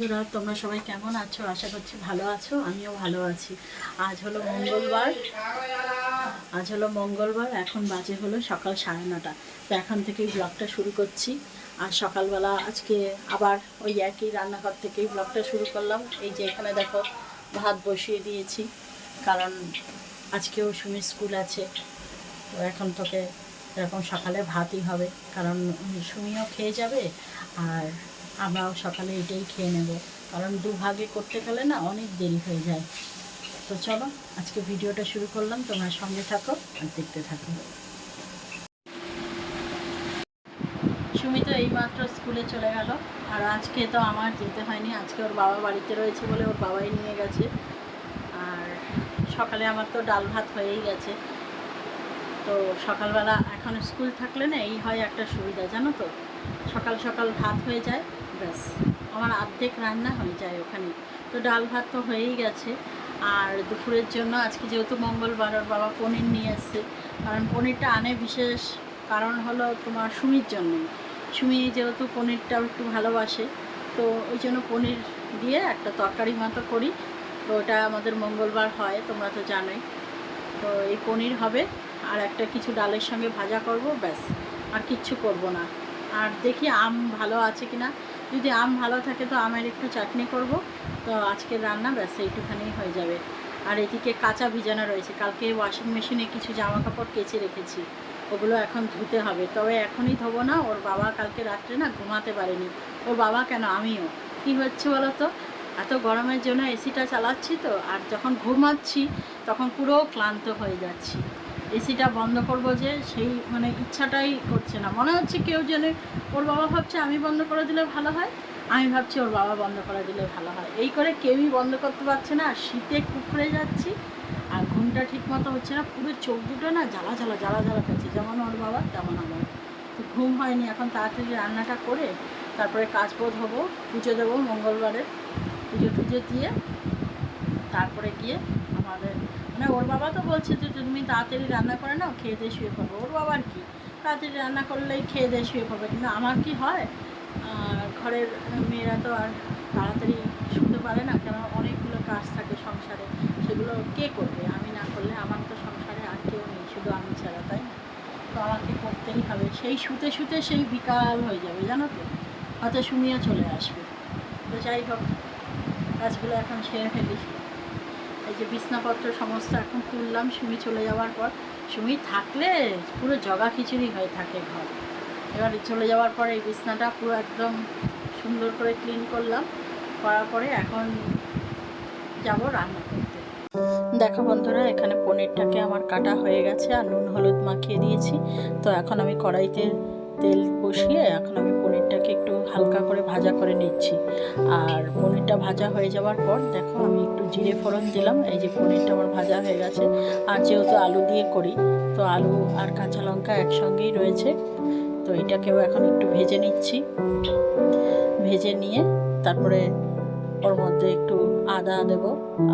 বন্ধুরা, তোমরা সবাই কেমন আছো? আশা করছি ভালো আছো, আমিও ভালো আছি। আজ হলো মঙ্গলবার। আজ হলো মঙ্গলবার, এখন বাজে হলো সকাল সাড়ে নটা। তো এখন থেকেই ব্লগটা শুরু করছি। আর সকালবেলা আজকে আবার ওই একই রান্নাঘর থেকেই ব্লগটা শুরু করলাম। এই যে এখানে দেখো, ভাত বসিয়ে দিয়েছি। কারণ আজকেও সুমি স্কুল আছে। তো এখন তোকে এরকম সকালে ভাতই হবে। কারণ সুমিও খেয়ে যাবে, আর আমরাও সকালে এটাই খেয়ে নেব। কারণ দুভাগে করতে গেলে না অনেক দেরি হয়ে যায়। তো চলো, আজকে ভিডিওটা শুরু করলাম। তোমরা সঙ্গে থাকো আর দেখতে থাকো। সুমি তো এইমাত্র স্কুলে চলে গেল। আর আজকে তো আমার যেতে হয়নি। আজকে ওর বাবা বাড়িতে রয়েছে বলে ওর বাবাই নিয়ে গেছে। আর সকালে আমার তো ডাল ভাত হয়েই গেছে। তো সকালবেলা এখন স্কুল থাকলে না এই হয় একটা সুবিধা, জানো তো? সকাল সকাল ভাত হয়ে যায়। ব্যাস, আমার অর্ধেক রান্না হয়ে যায় ওখানে। তো ডাল ভাত তো হয়েই গেছে। আর দুপুরের জন্য আজকে যেহেতু মঙ্গলবার, ওর বাবা পনির নিয়ে এসছে। কারণ পনিরটা আনে বিশেষ কারণ হলো তোমার সুমির জন্যই। সুমি যেহেতু পনিরটা একটু ভালোবাসে, তো ওই জন্য পনির দিয়ে একটা তরকারি মতো করি। তো ওটা আমাদের মঙ্গলবার হয়, তোমরা তো জানোই। তো এই পনির হবে, আর একটা কিছু ডালের সঙ্গে ভাজা করব, ব্যাস। আর কিচ্ছু করব না। আর দেখি আম ভালো আছে কি না যদি আম ভালো থাকে তো আমের একটু চাটনি করব। তো আজকের রান্না ব্যাস, এইটুখানি হয়ে যাবে। আর এদিকে কাঁচা ভিজানো রয়েছে। কালকে ওয়াশিং মেশিনে কিছু জামা কাপড় কেচে রেখেছি। ওগুলো এখন ধুতে হবে। তবে এখনই ধোবো না। ওর বাবা কালকে রাত্রে না ঘুমাতে পারেনি। ওর বাবা কেন? আমিও। কি হচ্ছে বলো তো এত গরমের জন্য এসিটা চালাচ্ছি তো, আর যখন ঘুমাচ্ছি তখন পুরো ক্লান্ত হয়ে যাচ্ছি। এসিটা বন্ধ করব যে সেই মানে ইচ্ছাটাই করছে না। মনে হচ্ছে কেউ যেন ওর বাবা ভাবছে, আমি বন্ধ করে দিলে ভালো হয়? আমি ভাবছি ওর বাবা বন্ধ করে দিলে ভালো হয়। এই করে কেউই বন্ধ করতে পারছে না। আর শীতে কুকড়ে যাচ্ছি আর ঘুমটা ঠিক মতো হচ্ছে না। পুরো চোখ দুটো না জ্বালা জ্বালা জ্বালা জ্বালা করছে। যেমন ওর বাবা, তেমন আমার। তো ঘুম হয়নি। এখন তাড়াতাড়ি রান্নাটা করে তারপরে কাজ বোধ হব, পুজো দেবো মঙ্গলবারে। পুজো টুজো দিয়ে তারপরে গিয়ে মানে ওর বাবা তো বলছে যে তুমি তাড়াতাড়ি রান্না করে নাও, খেয়ে দিয়ে শুয়ে পড়ব। ওর বাবার কি? তাড়াতাড়ি রান্না করলেই খেয়ে দিয়ে শুয়ে পড়বে। কিন্তু আমার কি হয় ঘরের মেয়েরা তো আর তাড়াতাড়ি শুতে পারে না কেন অনেকগুলো কাজ থাকে সংসারে, সেগুলো কে করবে? আমি না করলে আমার তো সংসারে আর কেউ নেই, শুধু আমি ছাড়া, তাই না? তো আমাকে করতেই হবে। সেই শুতে শুতে সেই বিকাল হয়ে যাবে, জানো তো? হয়তো সুমিয়া চলে আসবে। তো যাই হোক, কাজগুলো এখন সেরে ফেলি। এই যে বিছনাপত্র সমস্ত এখন তুললাম, সুমি চলে যাওয়ার পর, সুমি থাকলে পুরো জগা খিচুড়ি হয়ে থাকে ঘর। এবার চলে যাওয়ার পরে এই বিছনাটা পুরো একদম সুন্দর করে ক্লিন করলাম, করার পরে এখন যাব রান্না করতে। দেখো বন্ধুরা, এখানে পনিরটাকে আমার কাটা হয়ে গেছে আর নুন হলুদ মাখিয়ে দিয়েছি। তো এখন আমি কড়াইতে তেল বসিয়ে এখন আমি হালকা করে ভাজা করে নিচ্ছি। আর পনিরটা ভাজা হয়ে যাওয়ার পর দেখো আমি একটু জিরে ফোড়ন দিলাম। এই যে পনিরটা আমার ভাজা হয়ে গেছে। আর যেহেতু আলু দিয়ে করি, তো আলু আর কাঁচা লঙ্কা একসঙ্গেই রয়েছে। তো এটাকেও এখন একটু ভেজে নিচ্ছি। ভেজে নিয়ে তারপরে ওর মধ্যে একটু আদা দেব।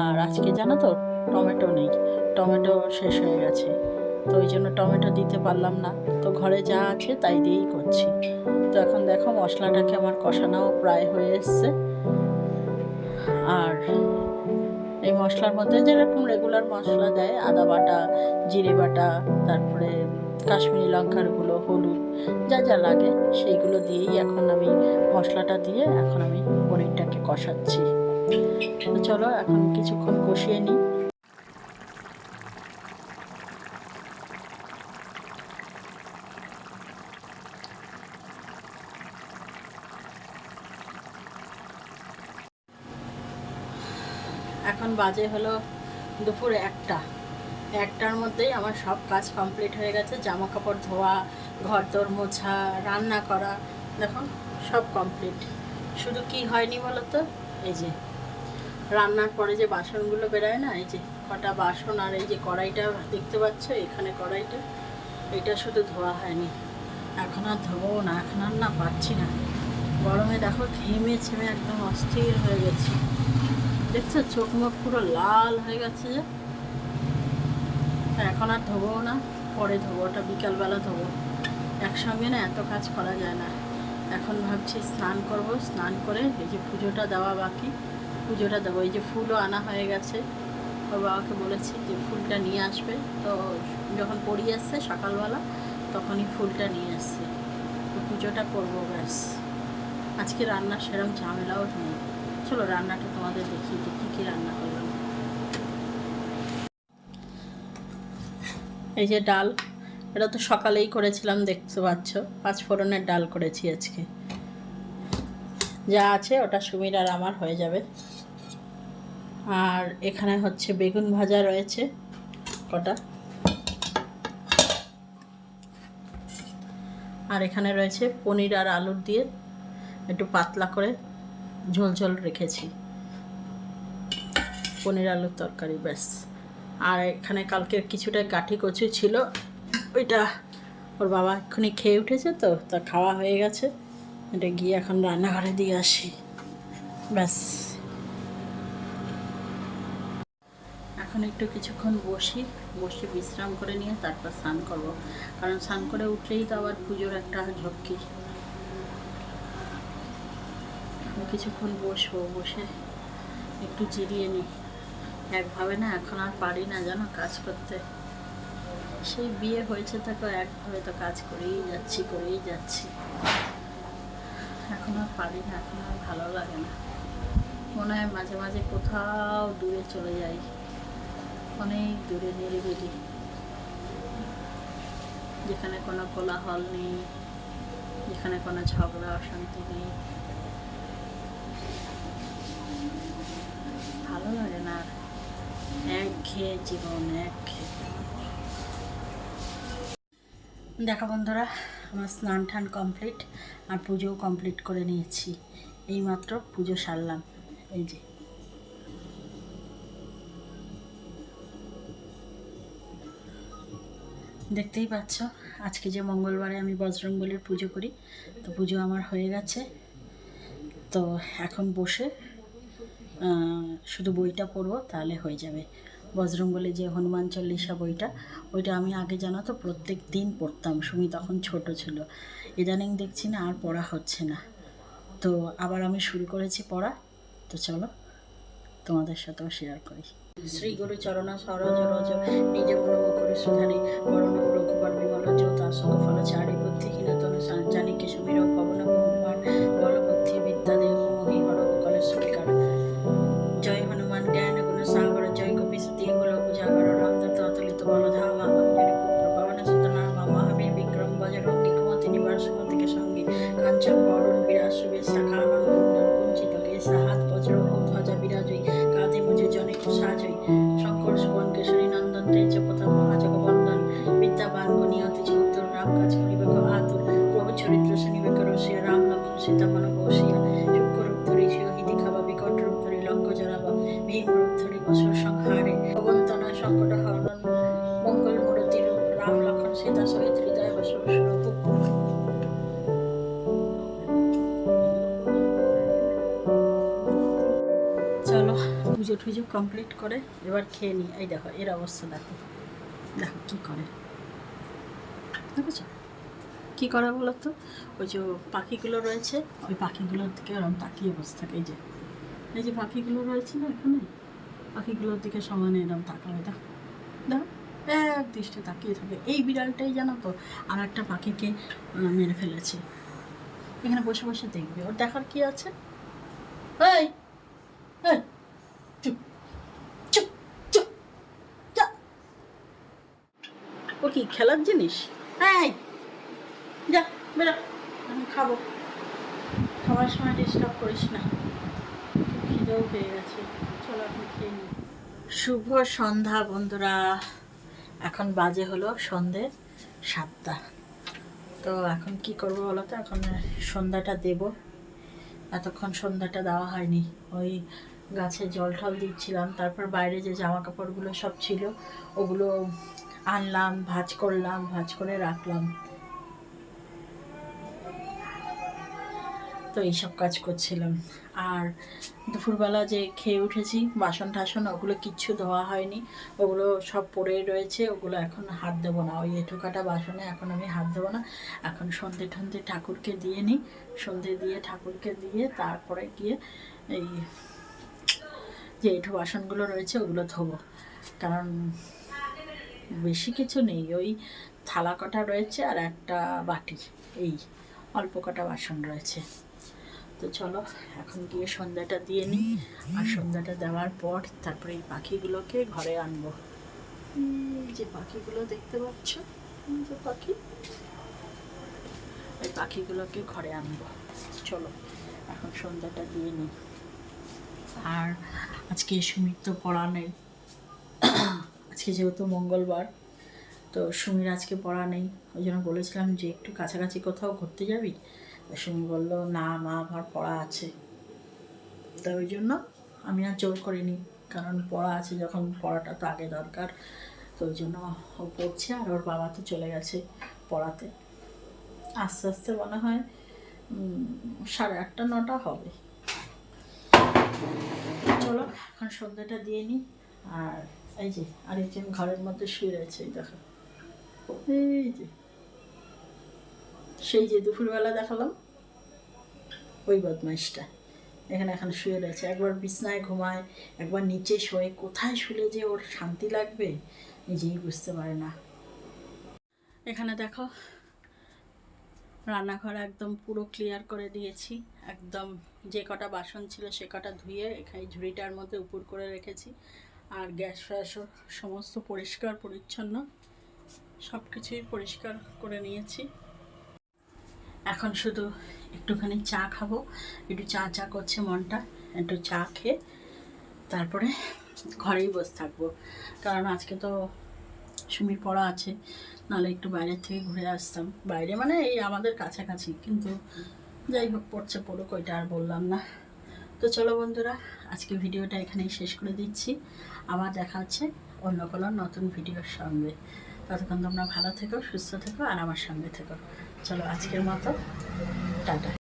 আর আজকে জানো তো, টমেটো নেই। টমেটো শেষ হয়ে গেছে। তো ওই জন্য টমেটো দিতে পারলাম না। তো ঘরে যা আছে তাই দিয়েই করছি। তো এখন দেখো মশলাটাকে আমার কষানোও প্রায় হয়ে এসছে। আর এই মশলার মধ্যে যেরকম রেগুলার মশলা দেয়, আদা বাটা, জিরে বাটা, তারপরে কাশ্মীরি লঙ্কার গুঁড়ো, হলুদ, যা যা লাগে, সেইগুলো দিয়েই এখন আমি মশলাটা দিয়ে এখন আমি পনিরটাকে কষাচ্ছি। তো চলো এখন কিছুক্ষণ কষিয়ে নিই। এখন বাজে হলো দুপুর একটা। একটার মধ্যেই আমার সব কাজ কমপ্লিট হয়ে গেছে জামা কাপড় ধোয়া ঘর দর মোছা, রান্না করা। দেখো সব কমপ্লিট শুধু কি হয়নি বলো তো এই যে, রান্নার পরে যে বাসনগুলো বেরোয় না, এই যে কটা বাসন আর এই যে কড়াইটা দেখতে পাচ্ছ, এখানে কড়াইটা, এটা শুধু ধোয়া হয়নি। এখন আর ধোবো না, এখন আর না পাচ্ছি না। গরমে দেখো, ঘেমে ছেমে একদম অস্থির হয়ে গেছি। দেখছ, চোখ মুখ পুরো লাল হয়ে গেছে এখন আর ধোবো না, পরে ধোবো, ওটা বিকালবেলা ধোবো। একসঙ্গে না এত কাজ করা যায় না। এখন ভাবছি স্নান করব, স্নান করে এই যে পুজোটা দেওয়া বাকি, পুজোটা দেবো। এই যে ফুলও আনা হয়ে গেছে। ওর বাবাকে বলেছি যে ফুলটা নিয়ে আসবে। তো যখন পড়িয়ে আসছে সকালবেলা, তখনই ফুলটা নিয়ে আসছে। তো পুজোটা করব ব্যাস। আজকে রান্নার সেরকম ঝামেলাও নেই। চলো রান্নাটা তোমাদের দেখিয়ে দিই কী কী রান্না করলাম। এই যে ডাল, এটা তো সকালেই করেছিলাম, দেখতে পাচ্ছ। পাঁচ ফোড়নের ডাল করেছি আজকে। যা আছে, ওটা সুমির আর আমার হয়ে যাবে। আর এখানে হচ্ছে বেগুন ভাজা রয়েছে, কটা। আর এখানে রয়েছে পনির আর আলুর দিয়ে, একটু পাতলা করে ঝোল রেখেছি। পনির আলুর তরকারি, ব্যাস। আর এখানে কালকের কিছুটা গাঠি কচু ছিল, ওইটা ওর বাবা এক্ষুনি খেয়ে উঠেছে তো, তা খাওয়া হয়ে গেছে। এটা গিয়ে এখন রান্নাঘরে দিয়ে আসি। ব্যাস। এখন একটু কিছুক্ষণ বসি, বসে বিশ্রাম করে নিয়ে তারপর স্নান করব। কারণ স্নান করে উঠলেই তো আবার পুজোর একটা ঝক্কি আমি কিছুক্ষণ বসবো, বসে একটু জিরিয়ে নিই। একভাবে না এখন আর পারি না জানো কাজ করতে। সেই বিয়ে হয়েছে তাকে একভাবে তো কাজ করেই যাচ্ছি করেই যাচ্ছি। এখন আর পারি না, এখন আর ভালো লাগে না। মনে হয় মাঝে মাঝে কোথাও দূরে চলে যাই। অনেক দূরে নিরিবিলি যেখানে কোনো কোলাহল নেই, যেখানে কোনো ঝগড়া, অশান্তি নেই। ভালো লাগে না এক খেয়ে জীবন এক খেয়ে দেখো বন্ধুরা, আমার স্নান টান কমপ্লিট আর পুজোও কমপ্লিট করে নিয়েছি। এইমাত্র পুজো সারলাম। এই যে। দেখতেই পাচ্ছ, আজকে যে মঙ্গলবারে আমি বজরংবলির পুজো করি, তো পুজো আমার হয়ে গেছে। তো এখন বসে শুধু বইটা পড়ব, তাহলে হয়ে যাবে। বজরংবলী যে হনুমান চল্লিশা বইটা, ওইটা আমি আগে জানো তো, প্রত্যেক দিন পড়তাম। সুমি তখন ছোট ছিল। ইদানিং দেখছি না, আর পড়া হচ্ছে না। তো আবার আমি শুরু করেছি পড়া। তো চলো, তোমাদের সাথেও শেয়ার করি। শ্রী গুরু চরণ সরজ রজ, নিজ মন মুখরে সুধারি। বসব সুরূপ চলো, পুজো টুজো কমপ্লিট করে এবার খেয়ে নিই। এই দেখো, এর অবস্থা দেখো। দেখো কী করে। দেখেছ? কী করে বলো তো? ওই যে পাখিগুলো রয়েছে, ওই পাখিগুলোর দিকে ওরকম তাকিয়ে বসে থাকে, এই যে। এই যে পাখিগুলো রয়েছে না এখানে? পাখিগুলোর দিকে সমানে এরকম তাকাবে, দেখো। দেখো। এক দৃষ্টি তাকিয়ে থাকে। এই বিড়ালটাই জানো তো, আর একটা পাখিকে মেরে ফেলেছে। এখানে বসে বসে দেখবে। ওর দেখার কি আছে? এই চুপ চুপ চুপ, যা। ও কি খেলার জিনিস? এই, যা, বেরো। আমি খাব। খাওয়ার সময় ডিস্টার্ব করিস না। খিদেও পেয়ে গেছে। চলো এখন খেয়ে নিই শুভ সন্ধ্যা, বন্ধুরা। এখন বাজে হলো সন্ধে সাতটা। তো এখন কি করব বলো তো? এখন সন্ধ্যাটা দেব। এতক্ষণ সন্ধ্যাটা দেওয়া হয়নি। ওই গাছে জল টল দিচ্ছিলাম, তারপর বাইরে যে জামা কাপড়গুলো সব ছিল, ওগুলো আনলাম, ভাঁজ করলাম, ভাঁজ করে রাখলাম। তো এইসব কাজ করছিলাম। আর দুপুরবেলা যে খেয়ে উঠেছি, বাসন টাসন, ওগুলো কিচ্ছু ধোয়া হয়নি। ওগুলো সব পড়েই রয়েছে, ওগুলো এখন হাত দেবো না। ওই এঁটো কাটা বাসনে এখন আমি হাত দেবো না। এখন সন্ধে ঠন্ধে ঠাকুরকে দিয়ে নিই। সন্ধে দিয়ে ঠাকুরকে দিয়ে তারপরে গিয়ে এই যে এঁটো বাসনগুলো রয়েছে, ওগুলো ধোবো। কারণ বেশি কিছু নেই। ওই থালা কটা রয়েছে আর একটা বাটি। এই অল্প কটা বাসন রয়েছে। তো চলো, এখন গিয়ে সন্ধ্যাটা দিয়ে নিই। আর সন্ধ্যাটা দেওয়ার পর তারপরে এই পাখিগুলোকে ঘরে আনব। যে পাখিগুলো দেখতে পাচ্ছ? যে পাখি। এই পাখিগুলোকে ঘরে আনব। চলো, এখন সন্ধ্যাটা দিয়ে নিই। আর আজকে সুমির তো পড়া নেই আজকে যেহেতু মঙ্গলবার তো সুমির আজকে পড়া নেই, ওই জন্য বলেছিলাম যে একটু কাছাকাছি কোথাও ঘুরতে যাবি? সুমি বলল, না মা, আমার পড়া আছে। তা ওই জন্য আমি আর জোর করিনি, কারণ পড়া আছে যখন পড়াটা তো আগে দরকার। তো ওই জন্য ও পড়ছে আর ওর বাবা তো চলে গেছে পড়াতে। আস্তে আস্তে মনে হয় সাড়ে আটটা, নটা হবে। চলো, এখন সন্ধ্যাটা দিয়ে নিই আর এই যে আরেকজন ঘরের মধ্যে শুয়ে রয়েছে এই দেখো। এই যে। সেই যে দুপুরবেলা দেখালাম, ওই বদমাইশটা। এখানে এখন শুয়ে রয়েছে। একবার বিছনায় ঘুমায়, একবার নিচে শোয়ে। কোথায় শুলে যে ওর শান্তি লাগবে, নিজেই বুঝতে পারে না। এখানে দেখো, রান্নাঘর একদম পুরো ক্লিয়ার করে দিয়েছি। একদম যে কটা বাসন ছিল সে কটা ধুয়ে এখানে ঝুড়িটার মধ্যে উপর করে রেখেছি। আর গ্যাস ফ্যাসও সমস্ত পরিষ্কার, পরিচ্ছন্ন। সব কিছুই পরিষ্কার করে নিয়েছি। এখন শুধু একটুখানি চা খাব, একটু চা চা করছে মনটা, একটু চা খেয়ে তারপরে ঘরেই বসে থাকব। কারণ আজকে তো সুমির পড়া আছে, নাহলে একটু বাইরের থেকে ঘুরে আসতাম। বাইরে মানে এই আমাদের কাছাকাছি, কিন্তু যাই হোক, পড়ছে পড়ুক, ওইটা আর বললাম না। তো চলো বন্ধুরা, আজকে ভিডিওটা এখানেই শেষ করে দিচ্ছি। আবার দেখা হচ্ছে অন্য কোনো নতুন ভিডিওর সঙ্গে। ততক্ষণ তোমরা ভালো থেকো সুস্থ থেকো আর আমার সঙ্গে থেকো। চলো আজকের মতো টাটা।